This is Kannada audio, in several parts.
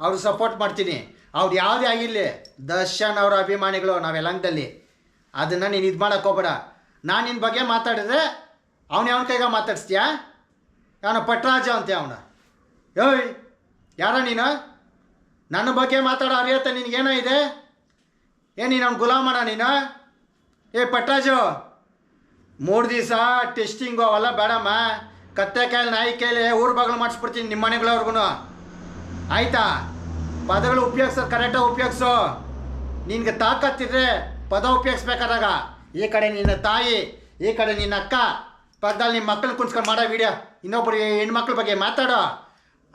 ಅವ್ರಿಗೆ ಸಪೋರ್ಟ್ ಮಾಡ್ತೀನಿ. ಅವ್ರು ಯಾವುದೇ ಆಗಿರಲಿ, ದರ್ಶನ್ ಅವರ ಅಭಿಮಾನಿಗಳು ನಾವೆಲ್ಲಂಗದಲ್ಲಿ ಅದನ್ನು ನೀನು ಇದು ಮಾಡೋಕೆ ಹೋಗ್ಬೇಡ. ನಾನು ನಿನ್ನ ಬಗ್ಗೆ ಮಾತಾಡಿದ್ರೆ ಅವನು ಯಾವನ ಕೈಗ ಮಾತಾಡಿಸ್ತೀಯಾ? ಅವನ ಪಟ್ರಾಜ ಅಂತೆ ಅವನು. ಏಯ್, ಯಾರ ನೀನು? ನನ್ನ ಬಗ್ಗೆ ಮಾತಾಡೋ ಅರಿಯತ್ತೆ ನಿನಗೇನೋ ಇದೆ? ಏ, ನೀನು ಅವ್ನು ಗುಲಾಮಣ ನೀನು? ಏ, ಪಟ್ರಾಜು, ಮೂರು ದಿವಸ ಟೆಸ್ಟಿಂಗು ಅವೆಲ್ಲ ಬೇಡಮ್ಮ. ಕತ್ತೆ ಕಾಯಿಲೆ, ನಾಯಿ ಕಾಯಿಲೆ ಊರು ಬಾಗಿಲು ಮಾಡಿಸ್ಬಿಡ್ತೀನಿ ನಿಮ್ಮ ಮನೆಗಳವ್ರಿಗೂ ಆಯ್ತಾ? ಪದಗಳು ಉಪಯೋಗಿಸೋದು ಕರೆಕ್ಟಾಗಿ ಉಪಯೋಗಿಸು. ನಿನ್ಗೆ ತಾಕತ್ತಿದ್ರೆ ಪದ ಉಪಯೋಗಿಸ್ಬೇಕಾದಾಗ, ಈ ಕಡೆ ನಿನ್ನ ತಾಯಿ, ಈ ಕಡೆ ನಿನ್ನ ಅಕ್ಕ, ಪಕ್ಕದಲ್ಲಿ ನಿಮ್ಮ ಮಕ್ಕಳು ಕುಣಿಸ್ಕೊಂಡು ಮಾಡೋ ವಿಡಿಯೋ ಇನ್ನೊಬ್ಬರು ಹೆಣ್ಮಕ್ಳ ಬಗ್ಗೆ ಮಾತಾಡೋ.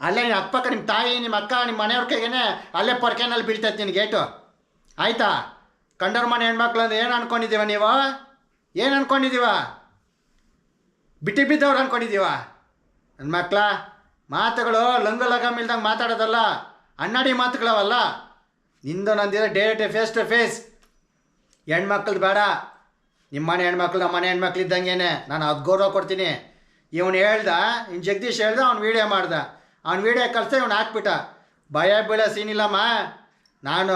ಅಲ್ಲೇ ನಿನ್ನ ಅಕ್ಕಪಕ್ಕ ನಿಮ್ಮ ತಾಯಿ ನಿಮ್ಮ ಅಕ್ಕ ನಿಮ್ಮ ಮನೆಯವ್ರ ಕೈಗೇನೆ ಅಲ್ಲೇ ಪೊರ್ಕೆನಲ್ಲಿ ಬೀಳ್ತೈತೆ ನಿನ್ನ ಗೇಟು ಆಯ್ತಾ? ಕಂಡರ ಮನೆ ಹೆಣ್ಮಕ್ಳು ಅಂದ್ರೆ ಏನು ಅನ್ಕೊಂಡಿದ್ದೀವ ನೀವು? ಏನು ಅನ್ಕೊಂಡಿದ್ದೀವ? ಬಿಟ್ಟಿ ಬಿದ್ದವ್ರು ಅನ್ಕೊಂಡಿದ್ದೀವ? ನನ್ನ ಮಕ್ಳ ಮಾತುಗಳು ಲಂಗು ಲಗಾಮ್ ಇಲ್ದಂಗೆ ಮಾತಾಡೋದಲ್ಲ ಅಣ್ಣಾಡಿ ಮಾತುಗಳವಲ್ಲ. ನಿಂದು ನಂದಿರೋ ಡೈರೆಕ್ಟ್ ಫೇಸ್ ಟು ಫೇಸ್ ಹೆಣ್ಮಕ್ಳದ್ದು ಬೇಡ. ನಿಮ್ಮ ಮನೆ ಹೆಣ್ಮಕ್ಳು ನಮ್ಮ ಮನೆ ಹೆಣ್ಮಕ್ಳು ಇದ್ದಂಗೆನೆ ನಾನು ಅದು ಗೌರವ ಕೊಡ್ತೀನಿ. ಇವನು ಹೇಳ್ದ ಇನ್ನು ಜಗದೀಶ್ ಹೇಳ್ದ, ಅವ್ನು ವೀಡಿಯೋ ಮಾಡ್ದ. ಅವ್ನು ವೀಡಿಯೋ ಕಳಿಸ್ದೆ ಇವ್ನು ಹಾಕ್ಬಿಟ್ಟ. ಭಯ ಬೀಳೋ ಸೀನಿಲ್ಲಮ್ಮ ನಾನು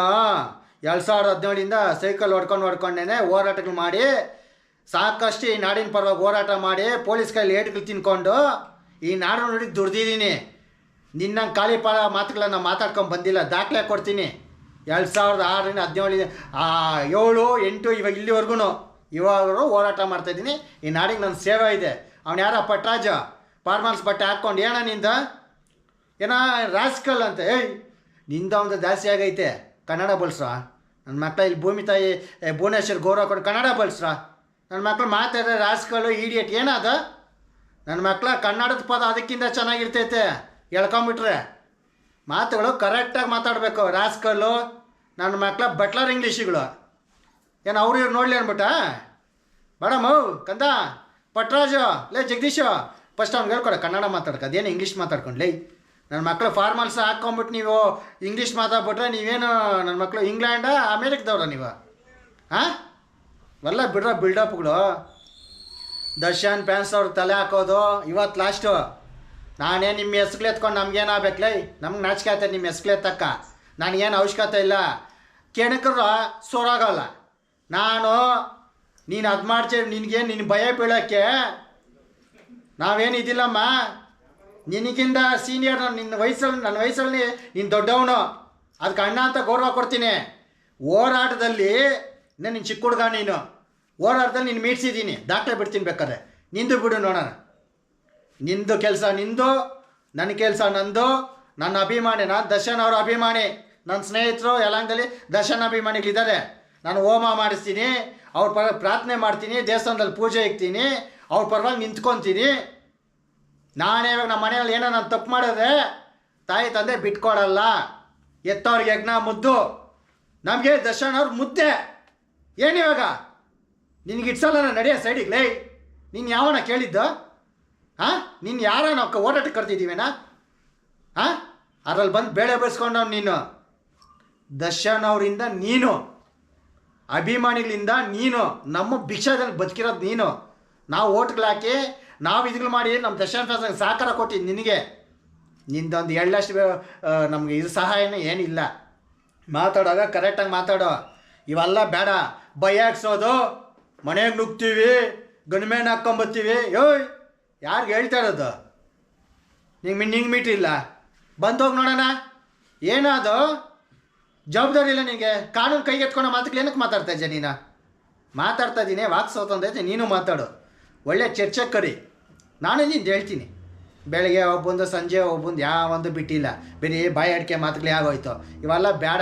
ಎರಡು ಸಾವಿರದ ಹದಿನೇಳಿಂದ ಸೈಕಲ್ ಹೊಡ್ಕೊಂಡು ಹೊಡ್ಕೊಂಡೇನೆ ಹೋರಾಟಗಳು ಮಾಡಿ, ಸಾಕಷ್ಟು ಈ ನಾಡಿನ ಪರವಾಗಿ ಹೋರಾಟ ಮಾಡಿ, ಪೊಲೀಸ್ ಕೈಲಿ ಏಟ್ಗಳು ತಿನ್ಕೊಂಡು ಈ ನಾಡು ನೋಡಿ ದುಡ್ದಿದ್ದೀನಿ. ನಿನ್ನ ಖಾಲಿ ಪಾಳ ಮಾತುಗಳನ್ನ ಮಾತಾಡ್ಕೊಂಡು ಬಂದಿಲ್ಲ. ದಾಖಲೆ ಕೊಡ್ತೀನಿ. ಎರಡು ಸಾವಿರದ ಆರರಿಂದ ಹದಿನೇಳು ಏಳು, ಎಂಟು ಇವಾಗ ಇಲ್ಲಿವರೆಗೂ ಇವಾಗ ಹೋರಾಟ ಮಾಡ್ತಾಯಿದ್ದೀನಿ ಈ ನಾಡಿಗೆ ನನ್ನ ಸೇವೆ ಇದೆ. ಅವ್ನು ಯಾರ? ಪಟ್ರಾಜ. ಫಾರ್ಮಲ್ಸ್ ಬಟ್ಟೆ ಹಾಕ್ಕೊಂಡು, ಏನ ನಿಂದ? ಏನ ರಾಸ್ಕಲ್ ಅಂತ. ಏಯ್, ನಿಂದ ಒಂದು ಜಾಸ್ತಿ ಆಗೈತೆ. ಕನ್ನಡ ಬಳಸ್ರ. ನನ್ನ ಮಕ್ಕಳ ಇಲ್ಲಿ ಭೂಮಿ ತಾಯಿ ಭುವನೇಶ್ವರ್ ಗೌರವ ಕೊಡು ಕನ್ನಡ ಬಳಸ್ರ. ನನ್ನ ಮಕ್ಕಳು ಮಾತಾಡ್ರೆ ರಾಸ್ಕಲ್ಲು ಈಡಿಯಟ್ ಏನದ ನನ್ನ ಮಕ್ಕಳ ಕನ್ನಡದ ಪದ ಅದಕ್ಕಿಂತ ಚೆನ್ನಾಗಿರ್ತೈತೆ. ಹೇಳ್ಕೊಂಬಿಟ್ರೆ ಮಾತುಗಳು ಕರೆಕ್ಟಾಗಿ ಮಾತಾಡಬೇಕು. ರಾಸ್ಕಲ್ಲು ನನ್ನ ಮಕ್ಕಳ ಬಟ್ಲರ್ ಇಂಗ್ಲೀಷುಗಳು ಏನು ಅವ್ರು ಇವ್ರು ನೋಡಲಿ ಅನ್ಬಿಟ್ಟ? ಮೇಡಮ್ ಕಂದ, ಪಟ್ರಾಜು, ಲೇ ಜಗದೀಶು ಫಸ್ಟ್ ಅವ್ನಿಗೆ ಹೇಳ್ಕೊಡ, ಕನ್ನಡ ಮಾತಾಡ್ಕ, ಅದೇನು ಇಂಗ್ಲೀಷ್ ಲೇ. ನನ್ನ ಮಕ್ಕಳು ಫಾರ್ಮಲ್ಸ್ ಹಾಕ್ಕೊಂಬಿಟ್ಟು ನೀವು ಇಂಗ್ಲೀಷ್ ಮಾತಾಡ್ಬಿಟ್ರೆ ನೀವೇನು ನನ್ನ ಮಕ್ಕಳು ಇಂಗ್ಲೆಂಡ ಅಮೇರಿಕದವ್ರ ನೀವು? ಹಾಂ ಎಲ್ಲ ಬಿಡ್ರ ಬಿಲ್ಡಪ್ಗಳು ದರ್ಶನ್ ಫ್ಯಾನ್ಸ್ ಅವ್ರ ತಲೆ ಹಾಕೋದು ಇವತ್ತು ಲಾಸ್ಟು ನಾನೇ ನಿಮ್ಮ ಹೆಸ್ಗಳು ಎತ್ಕೊಂಡು ನಮ್ಗೇನಾಗಬೇಕಲೇ ನಮ್ಗೆ ನಾಚಿಕೆ ನಿಮ್ಮ ಹೆಸ್ಗಳು ಎತ್ತಕ್ಕ. ನನಗೇನು ಅವಶ್ಯಕತೆ ಇಲ್ಲ. ಕೆಣಕರು ಸೋರಾಗಲ್ಲ. ನಾನು, ನೀನು ಅದು ಮಾಡ್ತೀವಿ ನಿನಗೆ ನಿನ್ನ ಭಯ ಬೀಳೋಕ್ಕೆ? ನಾವೇನು ಇದಿಲ್ಲಮ್ಮ. ನಿನಗಿಂತ ಸೀನಿಯರ್ ನಿನ್ನ ವಯಸ್ಸಲ್ಲಿ ನನ್ನ ವಯಸ್ಸಲ್ಲಿ ನೀನು ದೊಡ್ಡವನು. ಅದಕ್ಕೆ ಅಣ್ಣ ಅಂತ ಗೌರವ ಕೊಡ್ತೀನಿ. ಹೋರಾಟದಲ್ಲಿ ನಿನ್ನ ಚಿಕ್ಕ ಹುಡುಗ ನೀನು. ಹೋರಾಟದಲ್ಲಿ ನೀನು ಮೀಟ್ಸಿದ್ದೀನಿ ದಾಖಲೆ ಬಿಡ್ತೀನಿ ಬೇಕಾದ್ರೆ. ನಿಂದು ಬಿಡು ನೋಡೋಣ. ನಿಂದು ಕೆಲಸ ನಿಂದು ನನ್ನ ಕೆಲಸ ನಂದು, ನನ್ನ ಅಭಿಮಾನಿ, ನಾನು ದರ್ಶನ್ ಅವರ ಅಭಿಮಾನಿ ನನ್ನ ಸ್ನೇಹಿತರು ಯಲಾಂಗಲ್ಲಿ ದರ್ಶನ್ ಅಭಿಮಾನಿಗಳಿದ್ದಾರೆ. ನಾನು ಹೋಮ ಮಾಡಿಸ್ತೀನಿ, ಅವ್ರ ಪರ ಪ್ರಾರ್ಥನೆ ಮಾಡ್ತೀನಿ, ದೇವಸ್ಥಾನದಲ್ಲಿ ಪೂಜೆ ಇಕ್ತೀನಿ ಅವ್ರ ಪರವಾಗಿ ನಿಂತ್ಕೊತೀನಿ. ನಾನೇ ಇವಾಗ ನಮ್ಮ ಮನೆಯಲ್ಲಿ ಏನೋ ನಾನು ತಪ್ಪು ಮಾಡಿದ್ರೆ ತಾಯಿ ತಂದೆ ಬಿಟ್ಕೊಡಲ್ಲ. ಎತ್ತವ್ರಿಗೆ ಯಜ್ಞ ಮುದ್ದು. ನಮಗೆ ದರ್ಶನ್ ಅವ್ರ ಮುದ್ದೆ. ಏನಿವಾಗ ನಿನಗೆ ಇಟ್ಸಲ್ಲ ನಡೆಯೋ ಸೈಡಿಗೆ, ಲೇ, ನೀನು ಯಾವನ ಕೇಳಿದ್ದು? ಹಾಂ? ನೀನು ಯಾರ ನಾವು ಓಡಾಟಕ್ಕೆ ಕರ್ತಿದ್ದೀವೇನಾ ಹಾಂ? ಅದ್ರಲ್ಲಿ ಬಂದು ಬೇಳೆ ಬೆಳೆಸ್ಕೊಂಡವ್ ನೀನು. ದರ್ಶನವರಿಂದ ನೀನು. ಅಭಿಮಾನಿಗಳಿಂದ ನೀನು. ನಮ್ಮ ಭಿಕ್ಷಾದಲ್ಲಿ ಬದುಕಿರೋದು ನೀನು. ನಾವು ಓಟ್ಗಳಾಕಿ ನಾವು ಇದ್ಗಳು ಮಾಡಿ ನಮ್ಮ ದರ್ಶನ್ ಫ್ಯಾನ್ಸ್ ಸಹಕಾರ ಕೊಟ್ಟಿದ್ದು ನಿನಗೆ. ನಿಂದೊಂದು ಎಳ್ಳಷ್ಟು ನಮ್ಗೆ ಇದು ಸಹಾಯನೇ ಏನಿಲ್ಲ. ಮಾತಾಡೋದ ಕರೆಕ್ಟಾಗಿ ಮಾತಾಡೋ. ಇವೆಲ್ಲ ಬೇಡ. ಭಯ ಹಾಕ್ಸೋದು ಮನೆಗೆ ನುಗ್ತೀವಿ ಗಣಮೇನ ಹಾಕ್ಕೊಂಬತ್ತೀವಿ ಯೋಯ್ ಯಾರಿಗೆ ಹೇಳ್ತಾ ಇರೋದು? ನಿಂಗೆ ನಿಂಗೆ ಮೀಟ್ರಿಲ್ಲ ಬಂದೋಗಿ ನೋಡೋಣ. ಏನದು ಜವಾಬ್ದಾರಿ ಇಲ್ಲ ನಿನಗೆ ಕಾನೂನು ಕೈಗೆತ್ಕೊಂಡು ಮಾತುಗಳು ಏನಕ್ಕೆ ಮಾತಾಡ್ತಾ ಇದ್ದೆ ನೀನು? ಮಾತಾಡ್ತಾ ಇದ್ದೀನಿ ವಾಕ್ ಸೋತಂದೈತೆ ನೀನು ಮಾತಾಡು. ಒಳ್ಳೆ ಚರ್ಚೆ ಕರಿ. ನಾನು ನಿಂದು ಹೇಳ್ತೀನಿ. ಬೆಳಗ್ಗೆ ಒಬ್ಬಂದು ಸಂಜೆ ಒಬ್ಬೊಂದು ಯಾವೊಂದು ಬಿಟ್ಟಿಲ್ಲ. ಬೇರೆ ಬಾಯಿ ಅಡಿಕೆ ಮಾತುಗಳು ಯಾಗೋಯ್ತು ಇವೆಲ್ಲ ಬೇಡ.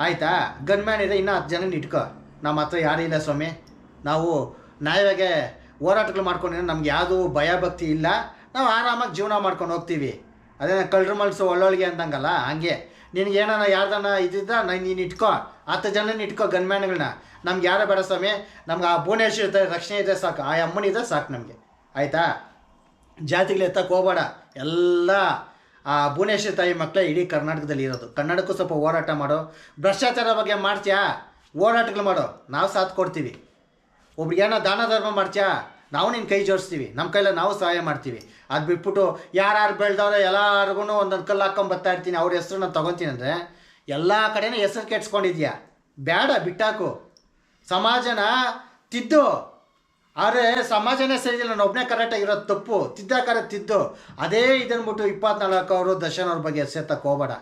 ಆಯಿತಾ? ಗನ್ಮ್ಯಾನ್ ಇದೆ ಇನ್ನೂ ಹತ್ತು ಜನ ಇಟ್ಕೋ. ನಮ್ಮ ಹತ್ರ ಯಾರೂ ಇಲ್ಲ ಸ್ವಾಮಿ. ನಾವು ನ್ಯಾಯವಾಗಿ ಹೋರಾಟಗಳು ಮಾಡ್ಕೊಂಡಿರೋ ನಮ್ಗೆ ಯಾವುದೂ ಭಯಭಕ್ತಿ ಇಲ್ಲ. ನಾವು ಆರಾಮಾಗಿ ಜೀವನ ಮಾಡ್ಕೊಂಡು ಹೋಗ್ತೀವಿ. ಅದೇ ಕಳ್ಳರು ಮಲ್ಸು ಒಳ್ಳೊಳಗೆ ಅಂದಂಗಲ್ಲ, ಹಂಗೆ. ನಿನಗೆ ಏನಾರ ಯಾರ್ದಾನ ಇದ್ದಿದ್ದ ನಾನು ನೀನು ಇಟ್ಕೋ. ಹತ್ತು ಜನನ ಇಟ್ಕೋ ಗನ್ಮ್ಯಾನ್ಗಳನ್ನ ನಮ್ಗೆ ಯಾರೋ ಬೇಡ ಸ್ವಾಮಿ, ನಮ್ಗೆ ಆ ಭುವನೇಶ್ವರ ಇರ್ತಾರೆ ರಕ್ಷಣೆ ಇದ್ದರೆ ಸಾಕು, ಆ ಅಮ್ಮನಿದ್ರೆ ಸಾಕು ನಮಗೆ. ಆಯಿತಾ? ಜಾತಿಗಳು ಎತ್ತಕ್ಕೆ ಹೋಗ್ಬೇಡ. ಎಲ್ಲ ಆ ಭುವನೇಶ್ವರಿ ತಾಯಿ ಮಕ್ಕಳೇ ಇಡೀ ಕರ್ನಾಟಕದಲ್ಲಿ ಇರೋದು. ಕನ್ನಡಕ್ಕೂ ಸ್ವಲ್ಪ ಹೋರಾಟ ಮಾಡೋ. ಭ್ರಷ್ಟಾಚಾರ ಬಗ್ಗೆ ಮಾಡ್ತೀಯಾ? ಹೋರಾಟಗಳು ಮಾಡೋ. ನಾವು ಸಾಥ್ ಕೊಡ್ತೀವಿ. ಒಬ್ರಿಗೆ ಏನೋ ದಾನ ಧರ್ಮ ಮಾಡ್ತೀಯಾ? ನಾವು ನಿನ್ನ ಕೈ ಜೋಡಿಸ್ತೀವಿ. ನಮ್ಮ ಕೈಲ ನಾವು ಸಹಾಯ ಮಾಡ್ತೀವಿ. ಅದು ಬಿಟ್ಬಿಟ್ಟು ಯಾರ್ಯಾರು ಬೆಳೆದವ್ರೆ ಎಲ್ಲರಿಗೂ ಒಂದೊಂದು ಕಲ್ಲು ಹಾಕೊಂಡು ಬರ್ತಾ ಇರ್ತೀನಿ. ಅವ್ರ ಹೆಸ್ರು ನಾನು ತೊಗೊತೀನಿ ಅಂದರೆ ಎಲ್ಲ ಕಡೆನೂ ಹೆಸರು ಕೆಡ್ಸ್ಕೊಂಡಿದ್ಯಾ? ಬೇಡ ಬಿಟ್ಟಾಕು. ಸಮಾಜನ ತಿದ್ದು. ಆದರೆ ಸಮಾಜನೇ ಸರಿ ನಾನು ಒಬ್ಬನೇ ಕರೆಕ್ಟಾಗಿರೋದು ತಪ್ಪು. ತಿದ್ದಾಕಾರ ತಿದ್ದು. ಅದೇ ಇದನ್ಬಿಟ್ಟು ಇಪ್ಪತ್ನಾಲ್ಕು ಅವರು ದರ್ಶನ್ ಅವ್ರ ಬಗ್ಗೆ ಎಸೆತ್ತಕ್ಕೆ ಹೋಗಬೇಡ.